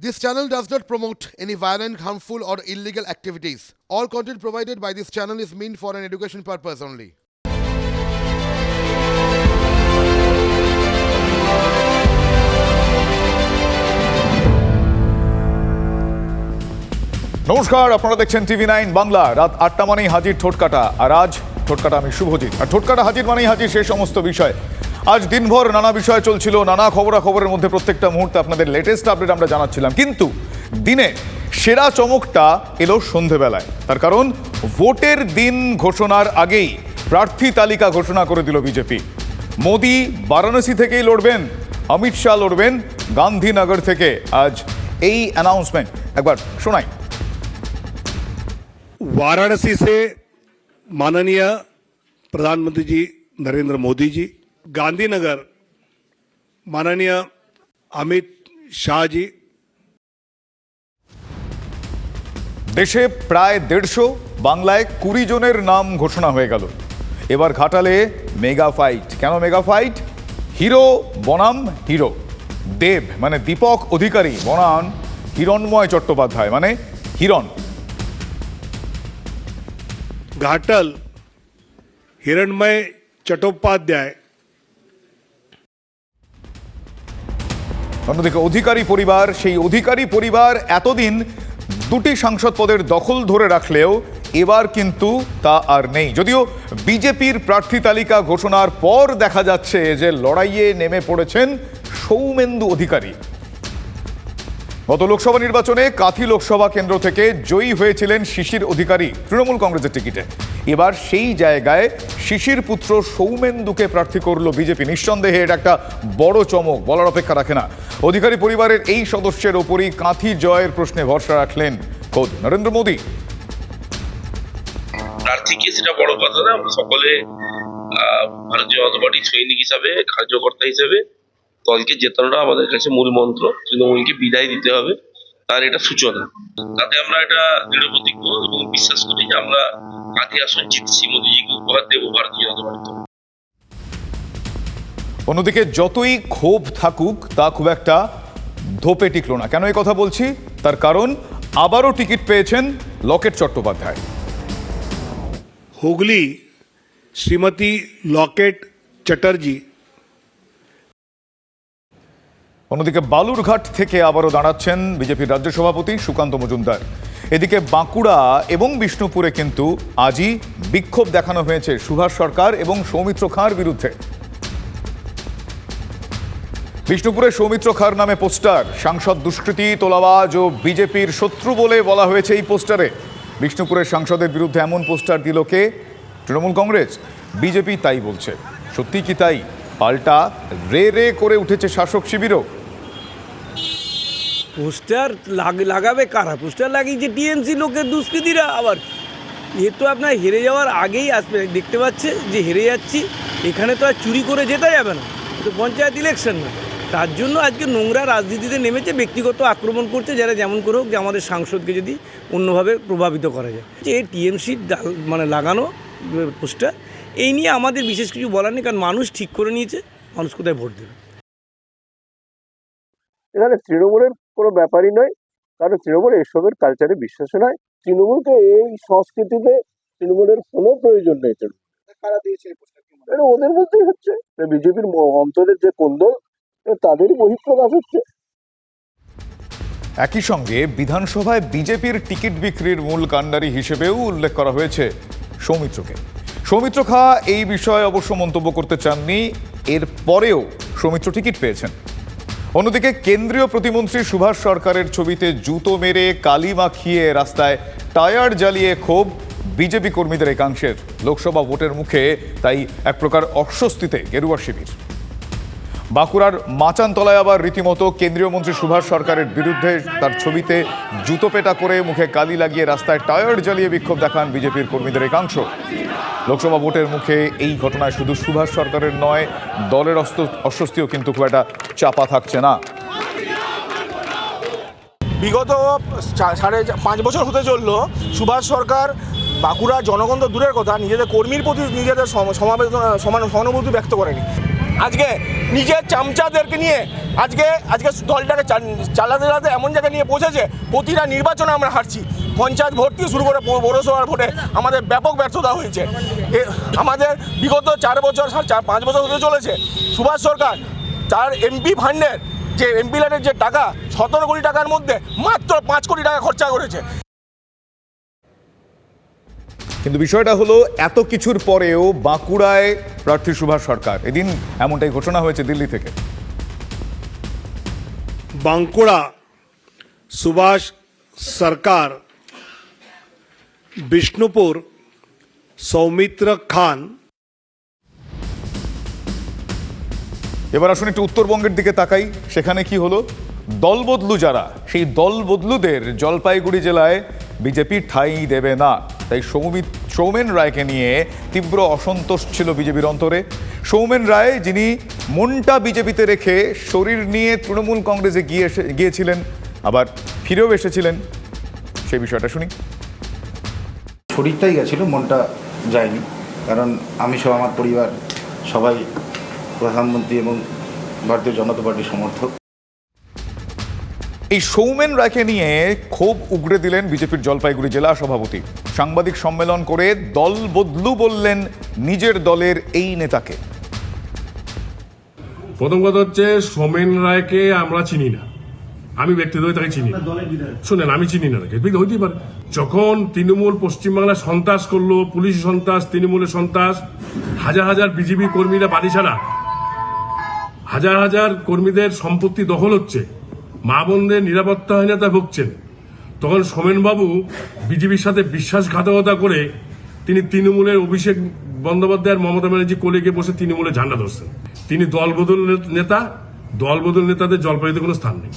This channel does not promote any violent, harmful, or illegal activities. All content provided by this channel is meant for an education purpose only. নমস্কার আপনারা দেখছেন TV nine Bangla রাত আটটা মানেই হাজির ঠোটকাটা আর আজ ঠোটকাটা আমি শুভজিৎ আর ঠোটকাটা হাজির মানেই হাজির সেই সমস্ত বিষয় আজ দিনভর নানা বিষয় চলছিল নানা খবরাখবরের মধ্যে প্রত্যেকটা মুহূর্তে আপনাদের লেটেস্ট আপডেট আমরা জানাচ্ছিলাম কিন্তু দিনে সেরা চমকটা এলো সন্ধেবেলায় তার কারণ ভোটের দিন ঘোষণার আগেই প্রার্থী তালিকা ঘোষণা করে দিল বিজেপি মোদি বারাণসী থেকেই লড়বেন অমিত শাহ লড়বেন গান্ধীনগর থেকে আজ এই অ্যানাউন্সমেন্ট একবার শোনাই वाराणसी से माननीय प्रधानमंत्री जी नरेंद्र मोदी जी गांधीनगर माननीय अमित शाह जी দেশে প্রায় দেড়শো বাংলায় কুড়ি জনের নাম ঘোষণা হয়ে গেল এবার ঘাটালে মেগা ফাইট কেন মেগা ফাইট হিরো বনাম হিরো দেব মানে দীপক অধিকারী বনাম হিরণময় চট্টোপাধ্যায় মানে হিরণ घाटल हिरणमय चट्टोपाध्याय অন্যদিকে অধিকারী পরিবার, সেই অধিকারী পরিবার এতদিন দুটি সাংসদ পদের দখল ধরে রাখলেও এবার কিন্তু তা আর নেই। যদিও বিজেপির প্রার্থী তালিকা ঘোষণার পর দেখা যাচ্ছে যে লড়াইয়ে নেমে পড়েছেন সৌমেন্দু অধিকারী। গত লোকসভা নির্বাচনে কাথি লোকসভা কেন্দ্র থেকে জয়ী হয়েছিলেন শিশির অধিকারী তৃণমূল কংগ্রেসের টিকিটে। এবার সেই জায়গায় শিশির পুত্র সৌমেন্দুকে প্রার্থী করল বিজেপি। নিঃসন্দেহে এটা একটা বড় চমক, বলার অপেক্ষা রাখে না। অধিকারী পরিবারের এই সদস্যের ওপরই কাঁথি জয়ের প্রশ্নে ভরসা রাখলেন খোদ। নরেন্দ্র মোদী। সকলে ভারতীয় জনতা পার্টির সৈনিক হিসাবে, কার্যকর্তা হিসেবে দলকে জেতানোটা আমাদের কাছে মূল মন্ত্র। তৃণমূলকে বিদায় দিতে হবে তার এটা সূচনা। তাতে আমরা এটা দৃঢ় প্রতিজ্ঞ এবং বিশ্বাস করি যে আমরা কাঁথি আসন জিতছি মোদীজিকে উপহার দেব ভারতীয় জনতা পার্টি অন্যদিকে যতই ক্ষোভ থাকুক তা খুব একটা ধোপে টিকল না। কেন এই কথা বলছি? তার কারণ আবারও টিকিট পেয়েছেন লকেট চট্টোপাধ্যায়। হুগলি শ্রীমতী লকেট চ্যাটার্জি অন্যদিকে বালুরঘাট থেকে আবারও দাঁড়াচ্ছেন বিজেপির রাজ্য সভাপতি সুকান্ত মজুমদার। এদিকে বাঁকুড়া এবং বিষ্ণুপুরে কিন্তু আজই বিক্ষোভ দেখানো হয়েছে সুভাষ সরকার এবং সৌমিত্র খাঁর বিরুদ্ধে। বিষ্ণুপুরে সৌমিত্র খাঁর নামে পোস্টার, সাংসদ দুষ্কৃতি, তোলাবাজ ও বিজেপির শত্রু বলে বলা হয়েছে এই পোস্টারে। বিষ্ণুপুরের সাংসদের বিরুদ্ধে এমন পোস্টার দিল কে? তৃণমূল কংগ্রেস। বিজেপি তাই বলছে। সত্যি কি তাই? পাল্টা রে রে করে উঠেছে শাসক শিবিরও। পোস্টার লাগ- লাগাবে কারা? পোস্টার লাগিয়েছে টিএমসি লোকের দুষ্কৃতীরা আবার। এ তো আপনার হেরে যাওয়ার আগেই আসবে। দেখতে পাচ্ছে যে হেরে যাচ্ছি, এখানে তো আর চুরি করে যেতে যাবে না। তো পঞ্চায়েত ইলেকশন না। তার জন্য আজকে নোংরা রাজনীতিতে নেমেছে, ব্যক্তিগত আক্রমণ করছে, যারা যেমন করে হোক যে আমাদের সাংসদকে যদি অন্যভাবে প্রভাবিত করা যায়। যে টিএমসির মানে লাগানো পোস্টার এই নিয়ে আমাদের বিশেষ কিছু বলার নেই কারণ মানুষ ঠিক করে নিয়েছে মানুষ কোথায় ভোট দেবে? এখানে তৃণমূলের কোনো ব্যাপারই নয় কারণ তৃণমূল এসবের কালচারে বিশ্বাস নয়। তৃণমূলকে এই সংস্কৃতিতে তৃণমূলের কোনো প্রয়োজন নেই তৃণমূল। এটা ওদের মধ্যেই হচ্ছে। বিজেপির অন্তরের যে কোন্দল তাদেরই বহিঃপ্রকাশ হচ্ছে। একই সঙ্গে বিধানসভায় বিজেপির টিকিট বিক্রির মূল কাণ্ডারি হিসেবেও উল্লেখ করা হয়েছে সৌমিত্রকে। সৌমিত্র খা এই বিষয়ে অবশ্য মন্তব্য করতে চাননি। এর পরেও সৌমিত্র টিকিট পেয়েছেন। অন্যদিকে কেন্দ্রীয় প্রতিমন্ত্রী সুভাষ সরকারের ছবিতে জুতো মেরে কালি মাখিয়ে রাস্তায় টায়ার জ্বালিয়ে ক্ষোভ বিজেপি কর্মীদের একাংশের। লোকসভা ভোটের মুখে তাই এক প্রকার অস্বস্তিতে গেরুয়া শিবির। বাঁকুড়ার মাচানতলায় আবার রীতিমতো কেন্দ্রীয় মন্ত্রী সুভাষ সরকারের বিরুদ্ধে তার ছবিতে জুতো পেটা করে মুখে কালি লাগিয়ে রাস্তায় টায়ার জ্বালিয়ে বিক্ষোভ দেখান বিজেপির কর্মীদের একাংশ। লোকসভা ভোটের মুখে এই ঘটনায় শুধু সুভাষ সরকারের নয়, দলের অস্বস্তিও কিন্তু খুব একটা চাপা থাকছে না। বিগত সাড়ে পাঁচ বছর হতে চলল সুভাষ সরকার বাঁকুড়ার জনগণ তো দূরের কথা, নিজেদের কর্মীর প্রতি নিজেদের সম- সমাবেদনা সহানুভূতি ব্যক্ত করেনি। আজকে নিজের চামচাদেরকে নিয়ে আজকে আজকে দলটাকে চালাতে চালাতে এমন জায়গায় নিয়ে পৌঁছেছে প্রতিটা নির্বাচনে আমরা হারছি। পঞ্চায়েত ভোট থেকে শুরু করে পৌরসভার ভোটে আমাদের ব্যাপক ব্যর্থতা হয়েছে। আমাদের বিগত চার বছর চার, পাঁচ বছর হতে চলেছে। সুভাষ সরকার, তার এমপি ফান্ডের যে এমপি ল্যান্ডের যে টাকা, সতেরো কোটি টাকার মধ্যে মাত্র পাঁচ কোটি টাকা খরচা করেছে। কিন্তু বিষয়টা হলো এত কিছুর পরেও বাঁকুড়ায় প্রার্থী সুভাষ সরকার। এদিন এমনটাই ঘোষণা হয়েছে দিল্লি থেকে। বাঁকুড়া সুভাষ সরকার বিষ্ণুপুর সৌমিত্র খান। এবার আসুন একটু উত্তরবঙ্গের দিকে তাকাই। সেখানে কি হলো? দলবদলু যারা সেই দলবদলুদের জলপাইগুড়ি জেলায় বিজেপি ঠাঁই দেবে না। তাই সৌমিত, সৌমেন রায়কে নিয়ে তীব্র অসন্তোষ ছিল বিজেপির অন্তরে। সৌমেন রায়, যিনি মনটা বিজেপিতে রেখে শরীর নিয়ে তৃণমূল কংগ্রেসে গিয়ে গিয়েছিলেন, আবার ফিরেও এসেছিলেন। সেই বিষয়টা শুনি। শরীরটাই গেছিল, মনটা যায়নি। কারণ আমি সহ আমার পরিবার সবাই প্রধানমন্ত্রী এবং ভারতীয় জনতা পার্টির সমর্থক। এই সৌমেন রায়কে নিয়ে ক্ষোভ উগড়ে দিলেন বিজেপির জলপাইগুড়ি জেলা সভাপতি। সাংবাদিক সম্মেলন করে দল বদলু বললেন নিজের দলের এই নেতাকে। প্রথম কথা হচ্ছে সোমেন রায়কে আমরা চিনি না। আমি ব্যক্তিগত তাকে চিনি না। শুনেন আমি চিনি না তাকে। হইতেই পারে। যখন তৃণমূল পশ্চিমবাংলায় সন্ত্রাস করল পুলিশ সন্ত্রাস তৃণমূলের সন্ত্রাস হাজার হাজার বিজেপি কর্মীরা বাড়ি ছাড়া হাজার হাজার কর্মীদের সম্পত্তি দখল হচ্ছে মা বোনদের নিরাপত্তাহীনতা ভুগছেন। তখন সোমেনবাবু বিজেপির সাথে বিশ্বাসঘাতকতা করে তিনি তৃণমূলের অভিষেক বন্দ্যোপাধ্যায়ের মমতা ব্যানার্জি কোলে গিয়ে বসে তৃণমূলে ঝান্ডা ধরছেন। তিনি দলবদল নেতা, দলবদল নেতাদের জলপাইতে কোনো স্থান নেই।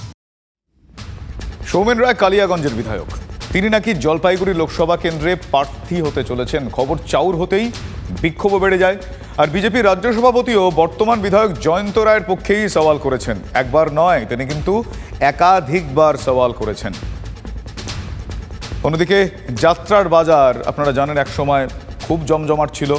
সৌমেন রায় কালিয়াগঞ্জের বিধায়ক। তিনি নাকি জলপাইগুড়ি লোকসভা কেন্দ্রে প্রার্থী হতে চলেছেন। খবর চাউর হতেই বিক্ষোভ বেড়ে যায়। আর বিজেপি রাজ্য সভাপতিও বর্তমান বিধায়ক জয়ন্ত রায়ের পক্ষেই সওয়াল করেছেন। একবার নয়, তিনি কিন্তু একাধিকবার সওয়াল করেছেন। অন্যদিকে যাত্রার বাজার, আপনারা জানেন, এক সময় খুব জমজমাট ছিল।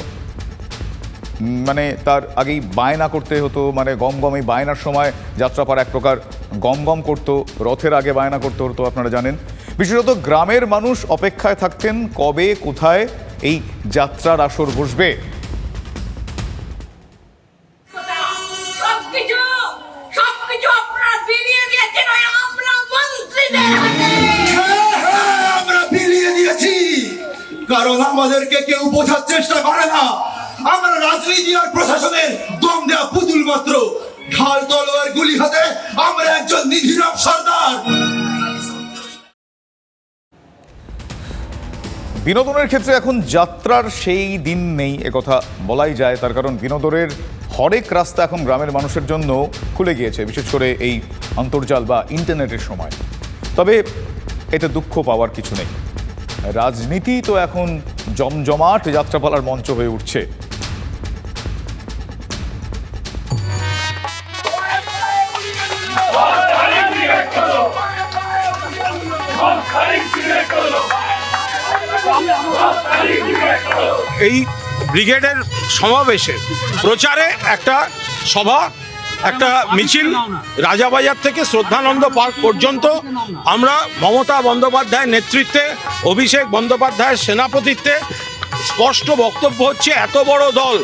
মানে তার আগেই বায়না করতে হতো মানে গম গম এই বায়নার সময় যাত্রাপাড়া এক প্রকার গম গম করতো, রথের আগে বায়না করতে হতো, আপনারা জানেন। বিশেষত গ্রামের মানুষ অপেক্ষায় থাকতেন কবে, কোথায় এই যাত্রার আসর বসবে। কারণ আমাদেরকে কেউ বোঝার চেষ্টা করে না। আমরা রাজনীতি আর প্রশাসনের দম দেওয়া পুতুল মাত্র। ঢাল তলোয়ার গুলি হাতে আমরা একজন নিধিরাম সর্দার। বিনোদনের ক্ষেত্রে এখন যাত্রার সেই দিন নেই একথা বলাই যায়। তার কারণ বিনোদনের হরেক রাস্তা এখন গ্রামের মানুষের জন্য খুলে গিয়েছে, বিশেষ করে এই অন্তর্জাল বা ইন্টারনেটের সময়। তবে এতে দুঃখ পাওয়ার কিছু নেই। রাজনীতি তো এখন জমজমাট যাত্রাপালার মঞ্চ হয়ে উঠছে। এই ব্রিগেডের সমাবেশে প্রচারে একটা সভা একটা মিছিল রাজাবাজার থেকে শ্রদ্ধানন্দ পার্ক পর্যন্ত আমরা মমতা বন্দ্যোপাধ্যায়ের নেতৃত্বে, অভিষেক বন্দ্যোপাধ্যায়ের সেনাপতিত্বে স্পষ্ট বক্তব্য হচ্ছে, এত বড় দল,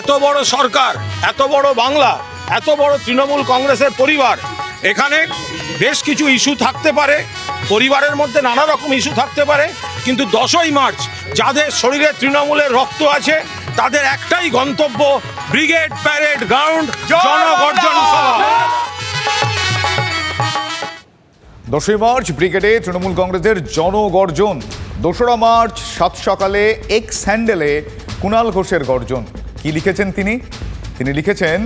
এত বড় সরকার, এত বড় বাংলা, এত বড় তৃণমূল কংগ্রেসের পরিবার, এখানে বেশ কিছু ইস্যু থাকতে পারে, পরিবারের মধ্যে নানা রকম ইস্যু থাকতে পারে, কিন্তু দশই মার্চ যাদের শরীরে তৃণমূলের রক্ত আছে তাদের একটাই গন্তব্য ব্রিগেড প্যারেড গ্রাউন্ড জনগর্জন সভা। দশই মার্চ ব্রিগেডে তৃণমূল কংগ্রেসের জনগর্জন। দোসরা মার্চ সাত সকালে এক্স হ্যান্ডেলে কুণাল ঘোষের গর্জন। কি লিখেছেন তিনি? তিনি লিখেছেন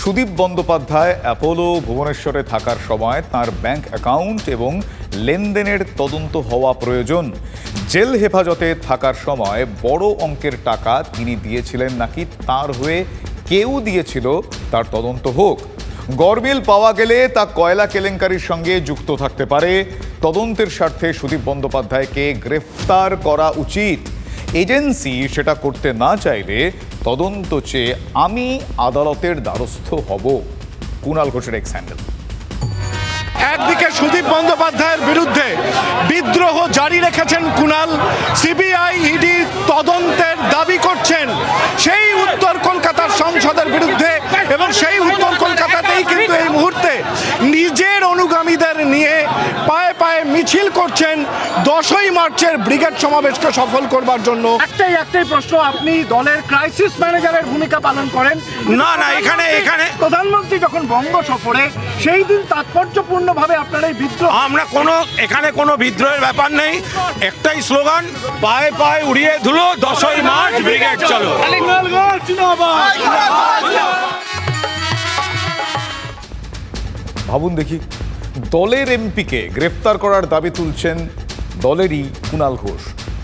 সুদীপ বন্দ্যোপাধ্যায় অ্যাপোলো ভুবনেশ্বরে থাকার সময় তার ব্যাংক অ্যাকাউন্ট এবং লেনদেনের তদন্ত হওয়া প্রয়োজন। জেল হেফাজতে থাকার সময় বড় অঙ্কের টাকা তিনি দিয়েছিলেন নাকি তার হয়ে কেউ দিয়েছিল তার তদন্ত হোক। গরমিল পাওয়া গেলে তা কয়লা কেলেঙ্কারির সঙ্গে যুক্ত থাকতে পারে। তদন্তের স্বার্থে সুদীপ বন্দ্যোপাধ্যায়কে গ্রেফতার করা উচিত। এজেন্সি সেটা করতে না চাইলে তদন্ত চেয়ে আমি আদালতের দ্বারস্থ হব। কুণাল ঘোষের এক্স হ্যান্ডেল একদিকে সুদীপ বন্দ্যোপাধ্যায়ের বিরুদ্ধে বিদ্রোহ জারি রেখেছেন কুণাল সিবিআই ইডি তদন্তের দাবি করছেন। সেই উত্তর কলকাতার সংসদের বিরুদ্ধে এবং সেই উত্তর কলকাতাতেই কিন্তু এই মুহূর্তে নিজের অনুগামীদের নিয়ে পায়ে পায়ে মিছিল করছেন। দশই মার্চের ব্রিগেড সমাবেশকে সফল করবার জন্য। একটাই একটাই প্রশ্ন আপনি দলের ক্রাইসিস ম্যানেজারের ভূমিকা পালন করেন? না না এখানে এখানে প্রধানমন্ত্রী যখন বঙ্গ সফরে সেই দিন তাৎপর্যপূর্ণভাবে আপনার এই বিদ্রোহ আমরা কোনো এখানে কোনো বিদ্রোহের ব্যাপার নেই। একটাই স্লোগান পায়ে পায়ে উড়িয়ে ধুলো দশই মার্চ ব্রিগেড চলো। ভাবুন দেখি দলের এমপিকে গ্রেফতার করার দাবি তুলছেন দলেরই কুণাল ঘোষ।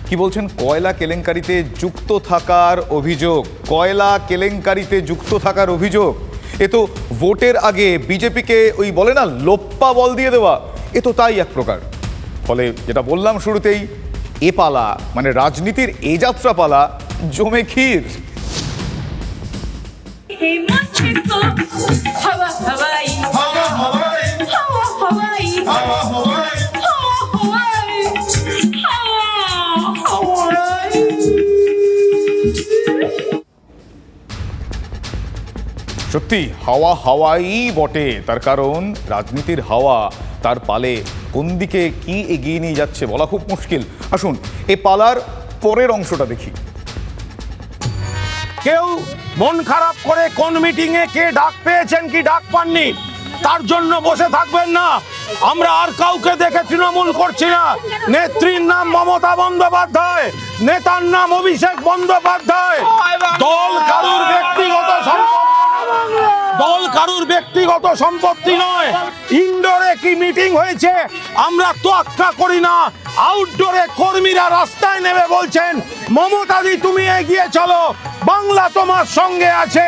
কি বলছেন কয়লা কেলেঙ্কারিতে যুক্ত থাকার অভিযোগ? কয়লা কেলেঙ্কারিতে যুক্ত থাকার অভিযোগ? এ তো ভোটের আগে বিজেপিকে ওই বলে না লোপ্পা বল দিয়ে দেওয়া এ তো তাই এক প্রকার। ফলে যেটা বললাম শুরুতেই এ পালা মানে রাজনীতির এ যাত্রা পালা জমে ক্ষীর। Thank you. সত্যি হাওয়া হাওয়াই বটে। তার কারণ রাজনীতির হাওয়া তার পালে। কোন দিকে কি এগিয়ে নিয়ে যাচ্ছে বলা খুব মুশকিল। আসুন এ পালার পরের অংশটা দেখি। কেউ মন খারাপ করে কোন মিটিং এ কে ডাক পেয়েছেন কি ডাক পাননি তার জন্য বসে থাকবেন না। আমরা আর কাউকে দেখে তৃণমূল করছি না। নেত্রীর নাম মমতা বন্দ্যোপাধ্যায় নেতার নাম অভিষেক বন্দ্যোপাধ্যায়। দল কারুর ব্যক্তিগত সম্পত্তি দল কারুর ব্যক্তিগত সম্পত্তি নয়। ইনডোরে কি মিটিং হয়েছে, আমরা তোয়াক্কা করি না। আউটডোরে কর্মীরা রাস্তায় নেমে বলছেন, মমতাদি, তুমি এগিয়ে চলো, বাংলা তোমার সঙ্গে আছে।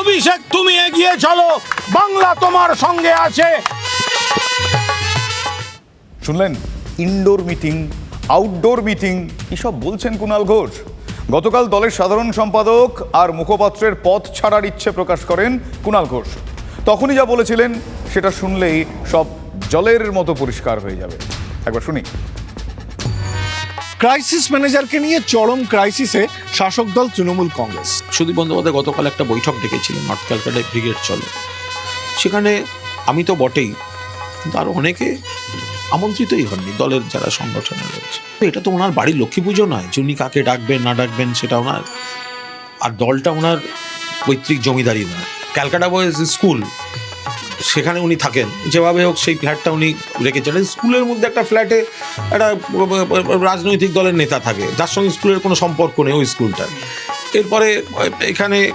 অভিষেক, তুমি এগিয়ে চলো, বাংলা তোমার সঙ্গে আছে। শুনলেন? ইনডোর মিটিং আউটডোর মিটিং এসব বলছেন কুণাল ঘোষ। গতকাল দলের সাধারণ সম্পাদক আর মুখপাত্রের পথ ছাড়ার ইচ্ছে প্রকাশ করেন কুণাল ঘোষ। তখনই যা বলেছিলেন সেটা শুনলেই সব জলের মতো পরিষ্কার হয়ে যাবে। একবার শুনি। ক্রাইসিস ম্যানেজারকে নিয়ে চরম ক্রাইসিসে শাসক দল তৃণমূল কংগ্রেস। সুদীপ বন্দ্যোপাধ্যায় গতকাল একটা বৈঠক ডেকেছিলেন নর্থ ক্যালকাটায় ব্রিগেড চলে। সেখানে আমি তো বটেই কিন্তু আরও অনেকে আমন্ত্রিতই হননি দলের যারা সংগঠনে রয়েছে। এটা তো ওনার বাড়ির লক্ষ্মী পুজো নয় যে উনি কাকে ডাকবেন, না ডাকবেন, সেটা ওনার আর দলটা ওনার পৈতৃক জমিদারি নয় ক্যালকাটা বয়েজ স্কুল, সেখানে উনি থাকেন। যেভাবে হোক সেই ফ্ল্যাটটা উনি রেখেছেন। স্কুলের মধ্যে একটা ফ্ল্যাটে একটা রাজনৈতিক দলের নেতা থাকে। যার সঙ্গে স্কুলের কোনো সম্পর্ক নেই ওই স্কুলটার। এরপরে, এখানে,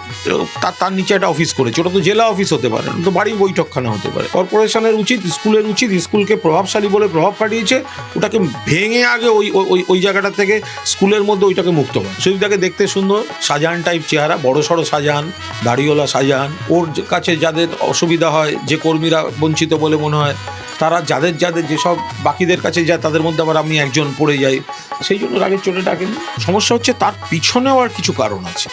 তার তার নিচে একটা অফিস করেছে। ওটা তো জেলা অফিস হতে পারে তো বাড়ির বৈঠকখানা হতে পারে। কর্পোরেশনের উচিত, স্কুলের উচিত, স্কুলকে প্রভাবশালী বলে প্রভাব পাঠিয়েছে। ওটাকে ভেঙে আগে ওই, ওই- ওই জায়গাটা থেকে স্কুলের মধ্যে ওইটাকে মুক্ত করে। সুদীপটাকে দেখতে সুন্দর শাহজাহান টাইপ চেহারা, বড় সড়ো শাহজাহান দাড়িওয়ালা শাহজাহান ওর কাছে যাদের অসুবিধা হয়, যে কর্মীরা বঞ্চিত বলে মনে হয় তারা যাদের যাদের যেসব বাকিদের কাছে যায়, তাদের মধ্যে আবার আমি একজন পড়ে যাই। সেই জন্য রাগের চোটে ডাকেন সমস্যা হচ্ছে তার পিছনেও আর কিছু কারণ আছে।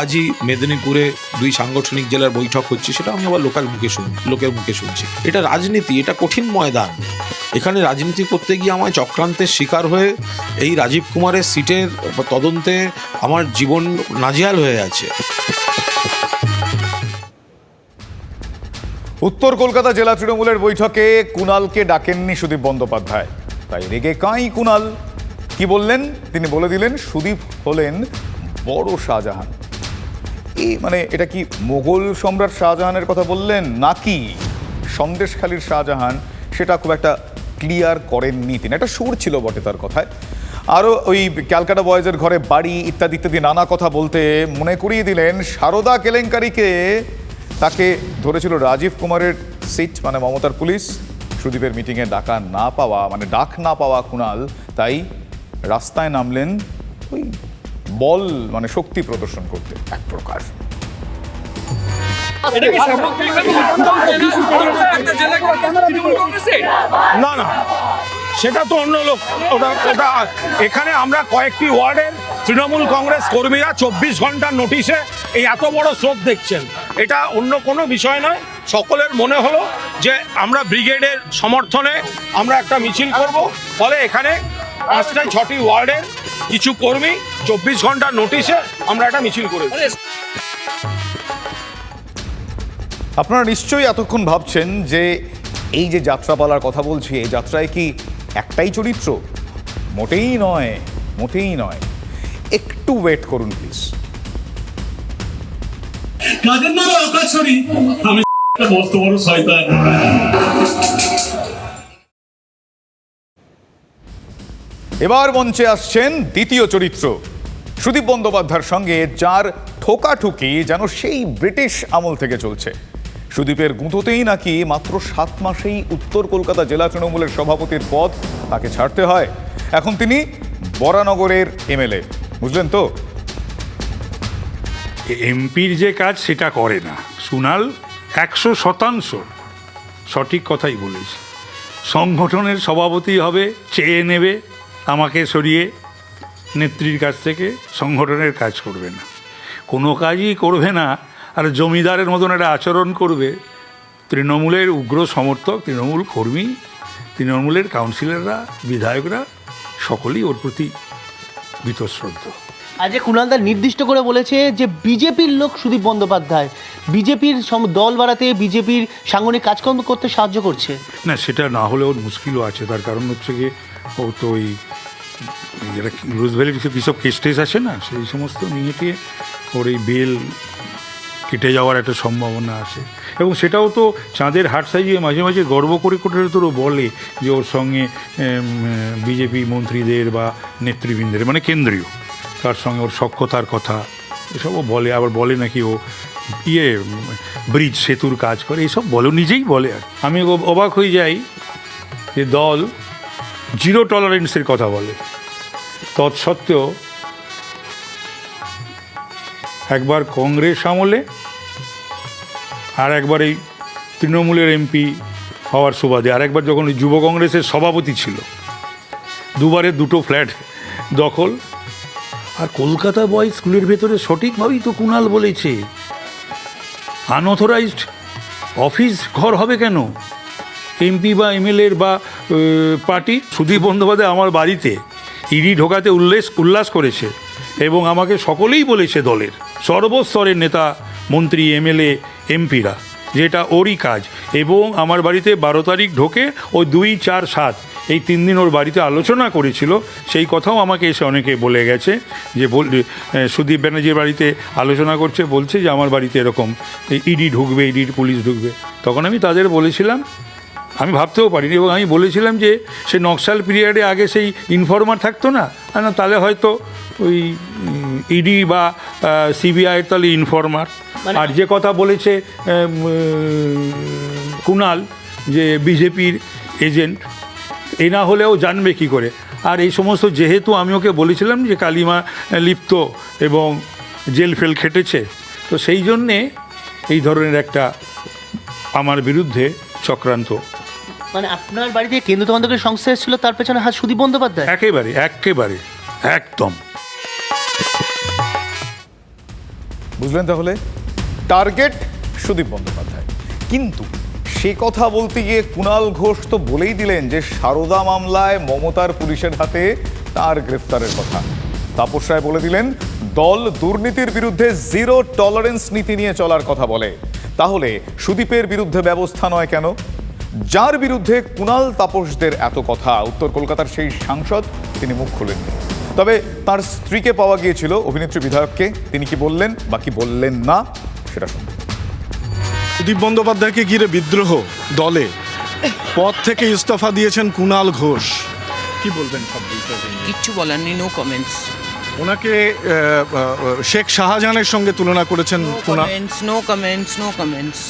আজই মেদিনীপুরে দুই সাংগঠনিক জেলার বৈঠক হচ্ছে, সেটা আমি আবার লোকাল মুখে শুনি, লোকের মুখে শুনছি। এটা রাজনীতি, এটা কঠিন ময়দান। এখানে রাজনীতি করতে গিয়ে আমায় চক্রান্তের শিকার হয়ে এই রাজীব কুমারের সিটের তদন্তে আমার জীবন নাজেহাল হয়ে আছে। উত্তর কলকাতা জেলা তৃণমূলের বৈঠকে কুণালকে ডাকেননি সুদীপ বন্দ্যোপাধ্যায়। তাই রেগে কাঁই কুণাল। কি বললেন? তিনি বলে দিলেন, সুদীপ হলেন বড় শাহজাহান। এই মানে এটা কি মোগল সম্রাট শাহজাহানের কথা বললেন, নাকি সন্দেশখালীর শাহজাহান? সেটা খুব একটা ক্লিয়ার করেননি তিনি। একটা সুর ছিল বটে তার কথায়। আরও ওই ক্যালকাটা বয়েজের ঘরে বাড়ি ইত্যাদি ইত্যাদি নানা কথা বলতে মনে করিয়ে দিলেন, সারদা কেলেঙ্কারিকে তাকে ধরেছিল রাজীব কুমারের সিট মানে মমতার পুলিশ। সুদীপের মিটিংয়ে ডাকা না পাওয়া মানে ডাক না পাওয়া কুণাল তাই রাস্তায় নামলেন ওই বল মানে শক্তি প্রদর্শন করতে এক প্রকার। না না সেটা তো অন্য লোক ওটা ওটা এখানে আমরা কয়েকটি ওয়ার্ডের তৃণমূল কংগ্রেস কর্মীরা চব্বিশ ঘণ্টার নোটিশে এই এত বড় স্রোত দেখছেন। এটা অন্য কোনো বিষয় নয়। সকলের মনে হলো যে আমরা ব্রিগেডের সমর্থনে আমরা একটা মিছিল করব। ফলে এখানে পাঁচটায় ছটি ওয়ার্ডের কিছু কর্মী, চব্বিশ ঘণ্টার নোটিশে আমরা একটা মিছিল করেছি। আপনারা নিশ্চয়ই এতক্ষণ ভাবছেন যে এই যে যাত্রাপালার কথা বলছি, এই যাত্রায় কি একটাই চরিত্র? মোটেই নয় মোটেই নয়। একটু ওয়েট করুন প্লিজ কাজের নামে অকাশরী আমি মস্ত বড় শয়তান। এবার মঞ্চে আসছেন দ্বিতীয় চরিত্র, সুদীপ বন্দ্যোপাধ্যায়ের সঙ্গে যার ঠোকাঠুকি যেন সেই ব্রিটিশ আমল থেকে চলছে। সুদীপের গুঁতোতেই নাকি মাত্র সাত মাসেই উত্তর কলকাতা জেলা তৃণমূলের সভাপতির পদ তাকে ছাড়তে হয়। এখন তিনি বরানগরের এমএলএ, বুঝলেন তো? এমপির যে কাজ সেটা করে না। সুনাল একশো শতাংশ সঠিক কথাই বলেছে। সংগঠনের সভাপতি হবে, চেয়ে নেবে, আমাকে সরিয়ে নেত্রীর কাছ থেকে সংগঠনের কাজ করবে না। কোনো কাজই করবে না, আর জমিদারের মতন একটা আচরণ করবে। তৃণমূলের উগ্র সমর্থক, তৃণমূল কর্মী, তৃণমূলের কাউন্সিলররা, বিধায়করা, সকলেই ওর প্রতি বীতশ্রদ্ধ। আজ কুণালদা নির্দিষ্ট করে বলেছে যে বিজেপির লোক সুদীপ বন্দ্যোপাধ্যায়, বিজেপির দল বাড়াতে বিজেপির সাংগঠনিক কাজকর্ম করতে সাহায্য করছে। না, সেটা না হলে ওর মুশকিলও আছে। তার কারণ হচ্ছে গিয়ে ও তো ওই যেটা রোজভ্যালির কিছু কিসব কেস টেস আছে না, সেই সমস্ত নিয়ে ওর এই বেল কেটে যাওয়ার একটা সম্ভাবনা আছে। এবং সেটাও তো চাঁদের হাট সাজিয়ে মাঝে মাঝে গর্ব করে করে তোর বলে যে ওর সঙ্গে বিজেপি মন্ত্রীদের বা নেতৃবৃন্দের মানে কেন্দ্রীয়। তার সঙ্গে ওর সক্ষতার কথা, এসবও বলে, আবার বলে নাকি ও ইয়ে ব্রিজ, সেতুর কাজ করে, এসব বলো নিজেই বলে আর আমি অব- অবাক হয়ে যাই যে দল জিরো টলারেন্সের কথা বলে। তৎসত্ত্বেও একবার কংগ্রেস আমলে আর একবার এই তৃণমূলের এমপি হওয়ার সুবাদে, আর একবার যখন যুব কংগ্রেসের সভাপতি ছিল, দুবারে দুটো ফ্ল্যাট দখল আর কলকাতা বয় স্কুলের ভেতরে সঠিকভাবেই তো কুণাল বলেছে। আনঅথরাইজড অফিস ঘর হবে কেন? এমপি বা এমএলএর বা পার্টি? সুদীপ বন্দ্যোপাধ্যায় আমার বাড়িতে ইডি ঢোকাতে উল্লেস, উল্লাস করেছে এবং আমাকে সকলেই বলেছে দলের। সর্বস্তরের নেতা, মন্ত্রী এমএলএ এমপিরা যেটা ওরই কাজ। এবং আমার বাড়িতে বারো তারিখ ঢোকে ও দুই চার সাত। এই তিন দিন ওর বাড়িতে আলোচনা করেছিল। সেই কথাও আমাকে এসে অনেকে বলে গেছে যে বল সুদীপ ব্যানার্জির বাড়িতে আলোচনা করছে বলছে যে আমার বাড়িতে এরকম ইডি ঢুকবে ইডি পুলিশ ঢুকবে। তখন আমি তাদের বলেছিলাম আমি ভাবতেও পারিনি এবং আমি বলেছিলাম যে সে নকশাল পিরিয়ডে আগে সেই ইনফর্মার থাকতো না না তাহলে হয়তো ওই ইডি বা সিবিআইয়ের তাহলে ইনফর্মার। আর যে কথা বলেছে কুণাল যে বিজেপির এজেন্ট এ না হলেও জানবে কি করে। আর এই সমস্ত যেহেতু আমি ওকে বলেছিলাম যে কালিমা লিপ্ত এবং জেল ফেল খেটেছে তো সেই জন্যে এই ধরনের একটা আমার বিরুদ্ধে চক্রান্ত। মানে আপনার বাড়িতে কেন্দ্র তদন্তকারী সংস্থা এসেছিল তার পেছনে হাত সুদীপ বন্দ্যোপাধ্যায়? একেবারে একেবারে একদম। বুঝলেন তাহলে? টার্গেট সুদীপ বন্দ্যোপাধ্যায়। কিন্তু সে কথা বলতে গিয়ে কুণাল ঘোষ তো বলেই দিলেন যে সারদা মামলায় মমতার পুলিশের হাতে তার গ্রেফতারের কথা। তাপস রায় বলে দিলেন, দল দুর্নীতির বিরুদ্ধে জিরো টলারেন্স নীতি নিয়ে চলার কথা বলে। তাহলে সুদীপের বিরুদ্ধে ব্যবস্থা নয় কেন? যার বিরুদ্ধে কুণাল তাপসদের এত কথা, উত্তর কলকাতার সেই সাংসদ, তিনি মুখ খুলেননি। তবে তার স্ত্রীকে পাওয়া গিয়েছিল অভিনেত্রী বিধায়ককে। তিনি কি বললেন বা কি বললেন না, সেটা শুনুন সুদীপ বন্দ্যোপাধ্যায়কে ঘিরে বিদ্রোহ দলে। পদ থেকে ইস্তফা দিয়েছেন কুণাল ঘোষ। কি বলবেন সব কিচ্ছু বলার নেই নো কমেন্টস ওনাকে শেখ শাহজাহানের সঙ্গে তুলনা করেছেন নো কমেন্টস নো কমেন্টস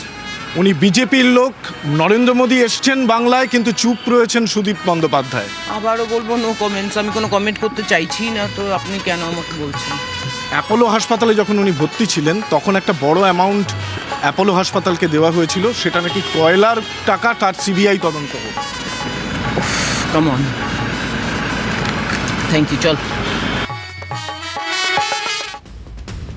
উনি বিজেপির লোক নরেন্দ্র মোদী এসছেন বাংলায় কিন্তু চুপ রয়েছেন সুদীপ বন্দ্যোপাধ্যায়। আবারও বলব নো কমেন্টস আমি কোনো কমেন্ট করতে চাইছি না তো আপনি কেন আমাকে বলছেন? অ্যাপোলো হাসপাতালে যখন উনি ভর্তি ছিলেন তখন একটা বড় অ্যামাউন্ট অ্যাপোলো হাসপাতালকে দেওয়া হয়েছিল। সেটা নাকি কয়লার টাকা তার সিবিআই তদন্ত হোক। কাম অন থ্যাংক ইউ চল।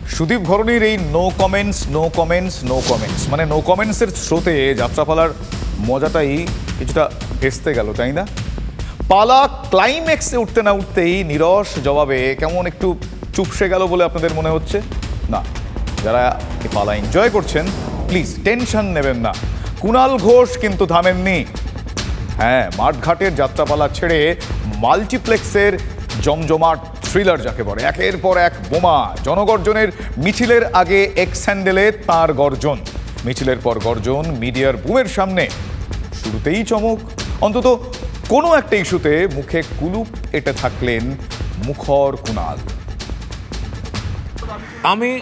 সুদীপ ঘরণীর এই no comments no comments no comments মানে নো কমেন্টসের স্রোতে যাত্রাপালার মজাটাই কিছুটা ভেস্তে গেল তাই না? পালা ক্লাইম্যাক্সে উঠতে না উঠতেই নিরস জবাবে কেমন একটু চুপসে গেল বলে আপনাদের মনে হচ্ছে? না। যারা এই পালা এনজয় করছেন প্লিজ টেনশন নেবেন না। কুণাল ঘোষ কিন্তু থামেননি। হ্যাঁ মাঠঘাটের যাত্রাপালা ছেড়ে মাল্টিপ্লেক্সের জমজমাট থ্রিলার যাকে বলে, একের পর এক বোমা, জনগর্জনের মিছিলের আগে এক স্যান্ডেলে তার গর্জন। মিছিলের পর গর্জন মিডিয়ার বুমের সামনে। শুরুতেই চমক। অন্তত কোনো একটা ইস্যুতে মুখে কুলুপ এটে থাকলেন মুখর কুণাল আমি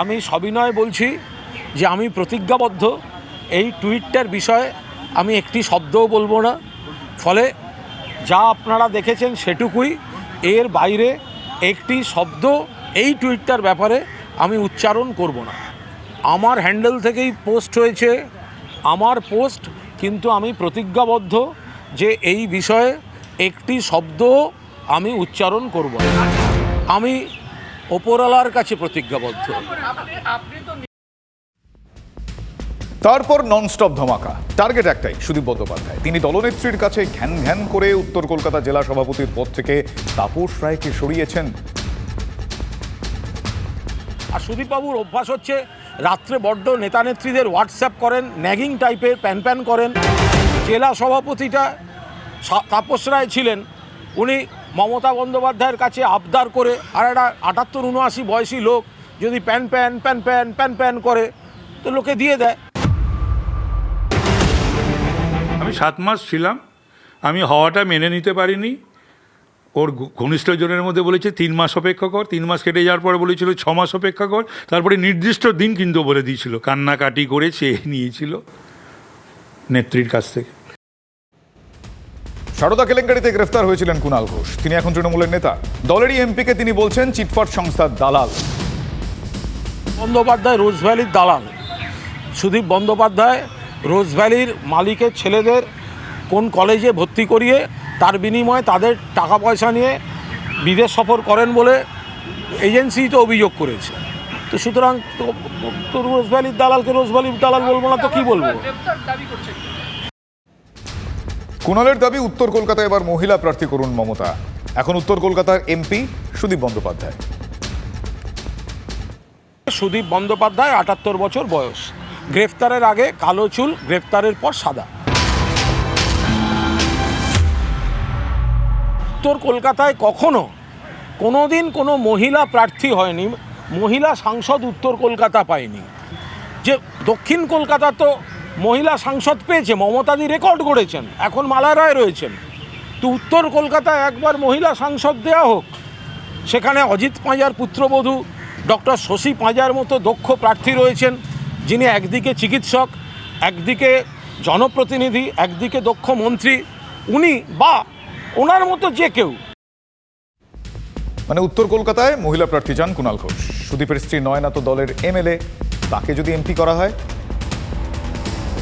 আমি সবিনয় বলছি যে আমি প্রতিজ্ঞাবদ্ধ। এই টুইটটার বিষয়ে আমি একটি শব্দও বলব না। ফলে যা আপনারা দেখেছেন সেটুকুই। এর বাইরে একটি শব্দ এই টুইটটার ব্যাপারে আমি উচ্চারণ করব না। আমার হ্যান্ডেল থেকেই পোস্ট হয়েছে। আমার পোস্ট কিন্তু আমি প্রতিজ্ঞাবদ্ধ যে এই বিষয়ে একটি শব্দ আমি উচ্চারণ করব আমি ওপরওয়ালার কাছে প্রতিজ্ঞাবদ্ধ। তারপর ননস্টপ ধমাকা। টার্গেট একটাই সুদীপ বন্দ্যোপাধ্যায়। তিনি দলনেত্রীর কাছে ঘ্যান ঘ্যান করে উত্তর কলকাতা জেলা সভাপতির পদ থেকে তাপস রায়কে সরিয়েছেন। আর সুদীপবাবুর অভ্যাস হচ্ছে রাত্রে বড্ড নেতা নেত্রীদের হোয়াটসঅ্যাপ করেন ন্যাগিং টাইপের প্যান প্যান করেন। জেলা সভাপতিটা তাপস রায় ছিলেন। উনি মমতা বন্দ্যোপাধ্যায়ের কাছে আবদার করে, আর একটা আটাত্তর উনআশি বয়সী লোক যদি প্যান প্যান প্যান প্যান প্যান প্যান করে, তো লোকে দিয়ে দেয়। আমি সাত মাস ছিলাম, আমি হওয়াটা মেনে নিতে পারিনি। ওর ঘনিষ্ঠ জনের মধ্যে বলেছে, তিন মাস অপেক্ষা কর, তিন মাস কেটে যাওয়ার পরে বলেছিল, ছ মাস অপেক্ষা কর, তারপরে নির্দিষ্ট দিন কিন্তু বলে দিয়েছিল, কান্নাকাটি করে চেয়ে নিয়েছিল নেত্রীর কাছ থেকে। সারদা কেলেঙ্কারিতে গ্রেফতার হয়েছিলেন কুণাল ঘোষ। তিনি এখন তৃণমূলের নেতা। দলেরই এমপিকে তিনি বলছেন চিটফাট সংস্থার দালাল। বন্দ্যোপাধ্যায় রোজ ভ্যালির দালাল। সুদীপ বন্দ্যোপাধ্যায় রোজ ভ্যালির মালিকের ছেলেদের কোন কলেজে ভর্তি করিয়ে তার বিনিময়ে তাদের টাকা পয়সা নিয়ে বিদেশ সফর করেন বলে এজেন্সি তো অভিযোগ করেছে। তো সুতরাং তো- রোজ ভ্যালির দালালকে রোজ ভ্যালির দালাল বলব না তো কী বলব? কুণালের দাবি, উত্তর কলকাতায় এবার মহিলা প্রার্থী করুন মমতা। এখন উত্তর কলকাতার এমপি সুদীপ বন্দ্যোপাধ্যায়। সুদীপ বন্দ্যোপাধ্যায়, আটাত্তর বছর বয়স। গ্রেফতারের আগে কালো চুল, গ্রেফতারের পর সাদা। উত্তর কলকাতায় কখনো কোনো দিন কোনো মহিলা প্রার্থী হয়নি, মহিলা সাংসদ উত্তর কলকাতা পায়নি। যে দক্ষিণ কলকাতা তো মহিলা সাংসদ পেয়েছে, মমতাদি রেকর্ড করেছেন এখন মালা রায় রয়েছেন। তো উত্তর কলকাতায় একবার মহিলা সাংসদ দেওয়া হোক, সেখানে অজিত পাঁজার পুত্রবধূ, ডক্টর শশী পাঁজার মতো দক্ষ প্রার্থী রয়েছেন, যিনি একদিকে চিকিৎসক, একদিকে জনপ্রতিনিধি, একদিকে দক্ষ মন্ত্রী, উনি বা ওনার মতো যে কেউ। মানে উত্তর কলকাতায় মহিলা প্রার্থী চান কুণাল ঘোষ। সুদীপের স্ত্রী নয়না তো দলের এমএলএ, তাকে যদি এমপি করা হয়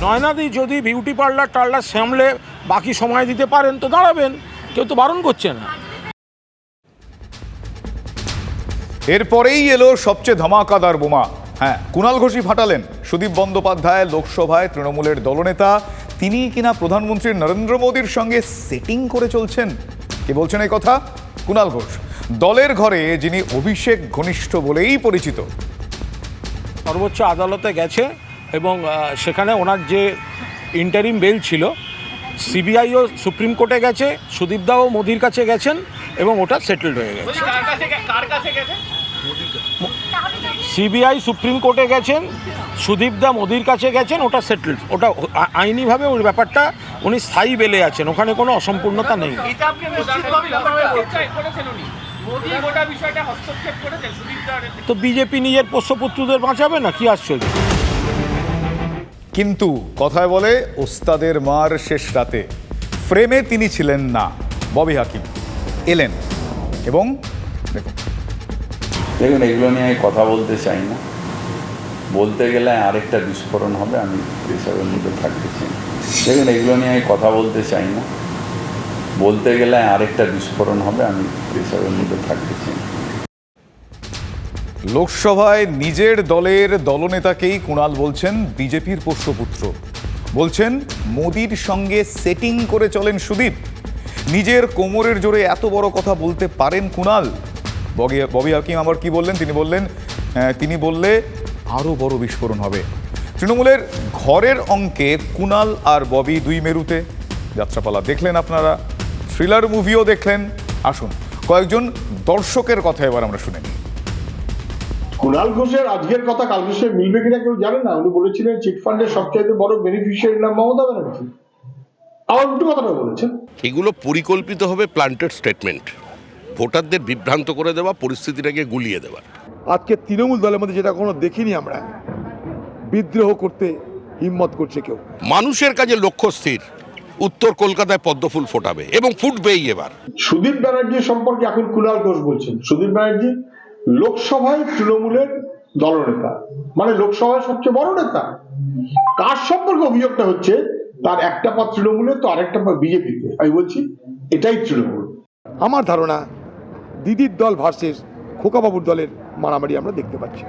নয়নাদি যদি বিউটি পার্লার টার্লার সামলে বাকি সময় দিতে পারেন তো দাঁড়াবেন কেউ তো বারণ করছে না। এরপরেই এলো সবচেয়ে ধামাকাদার বোমা। হ্যাঁ কুণাল ঘোষই ফাটালেন। সুদীপ বন্দ্যোপাধ্যায় লোকসভায় তৃণমূলের দলনেতা তিনি কিনা প্রধানমন্ত্রী নরেন্দ্র মোদীর সঙ্গে সেটিং করে চলছেন? কে বলছেন এই কথা? কুণাল ঘোষ। দলের ঘরে যিনি অভিষেক ঘনিষ্ঠ বলেই পরিচিত। সর্বোচ্চ আদালতে গেছে এবং সেখানে ওনার যে ইন্টারিম বেল ছিল সিবিআইও সুপ্রিম কোর্টে গেছে সুদীপদাও মোদির কাছে গেছেন এবং ওটা সেটেলড হয়ে গেছে। সিবিআই সুপ্রিম কোর্টে গেছেন সুদীপদা মোদির কাছে গেছেন ওটা সেটেলড ওটা আইনিভাবে ওই ব্যাপারটা উনি স্থায়ী বেলে আছেন ওখানে কোনো অসম্পূর্ণতা নেই। তো বিজেপি নিজের পোষ্যপুত্রদের বাঁচাবে না? কি আশ্চর্য। কিন্তু কথায় বলে, ওস্তাদের মার শেষ রাতে। ফ্রেমে তিনি ছিলেন না, ববি হাকিম। এলেন এবং দেখুন। দেখুন, এগুলো নিয়ে কথা বলতে চাই না। বলতে গেলে আরেকটা বিস্ফোরণ হবে, আমি এসবের মধ্যে থাকতে চাই। দেখুন, এগুলো নিয়ে কথা বলতে চাই না। বলতে গেলে আরেকটা বিস্ফোরণ হবে, আমি এসবের মধ্যে থাকতে চাই। লোকসভায় নিজের দলের দলনেতাকেই কুণাল বলছেন বিজেপির পোষ্যপুত্র বলছেন, মোদির সঙ্গে সেটিং করে চলেন সুদীপ। নিজের কোমরের জোরে এত বড় কথা বলতে পারেন কুণাল। ববি হাকিম আবার কি বললেন? তিনি বললেন তিনি বললে আরও বড় বিস্ফোরণ হবে। তৃণমূলের ঘরের অঙ্কে কুণাল আর ববি দুই মেরুতে। যাত্রাপালা দেখলেন আপনারা থ্রিলার মুভিও দেখলেন। আসুন, কয়েকজন দর্শকের কথা এবার আমরা শুনে নিই। কুণাল ঘোষের আজকের কথা কালকে সে মিলবে কিনা কেউ জানে না। উনি বলেছিলেন চিটফান্ডের সবচাইতে বড় বেনিফিশিয়ারি নাম মমতা ব্যানার্জি। আবার উল্টো কথাটা বলেছেন। এগুলো পরিকল্পিতভাবে প্লান্টেড স্টেটমেন্ট ভোটারদের বিভ্রান্ত করে দেওয়া পরিস্থিতিটাকে গুলিয়ে দেওয়া। আজকে তৃণমূল দলের মধ্যে যেটা কোনো দেখিনি আমরা বিদ্রোহ করতে হিম্মত করছে কেউ। মানুষের কাছে লক্ষ্য স্থির। উত্তর কলকাতায় পদ্মফুল ফোটাবে এবং ফুটবেই এবার। সুদীপ ব্যানার্জি সম্পর্কে এখন কুণাল ঘোষ বলছেন। সুদীপ ব্যানার্জি লোকসভায় তৃণমূলের দলনেতা। মানে লোকসভায় সবচেয়ে বড় নেতা। কার সম্পর্কে অভিযোগটা হচ্ছে, তার একটা পা তৃণমূলে, তো আরেকটা পা বিজেপিতে। আমি বলছি, এটাই তৃণমূল। আমার ধারণা, দিদির দল ভার্সেস খোকাবাবুর দলের মারামারি আমরা দেখতে পাচ্ছি।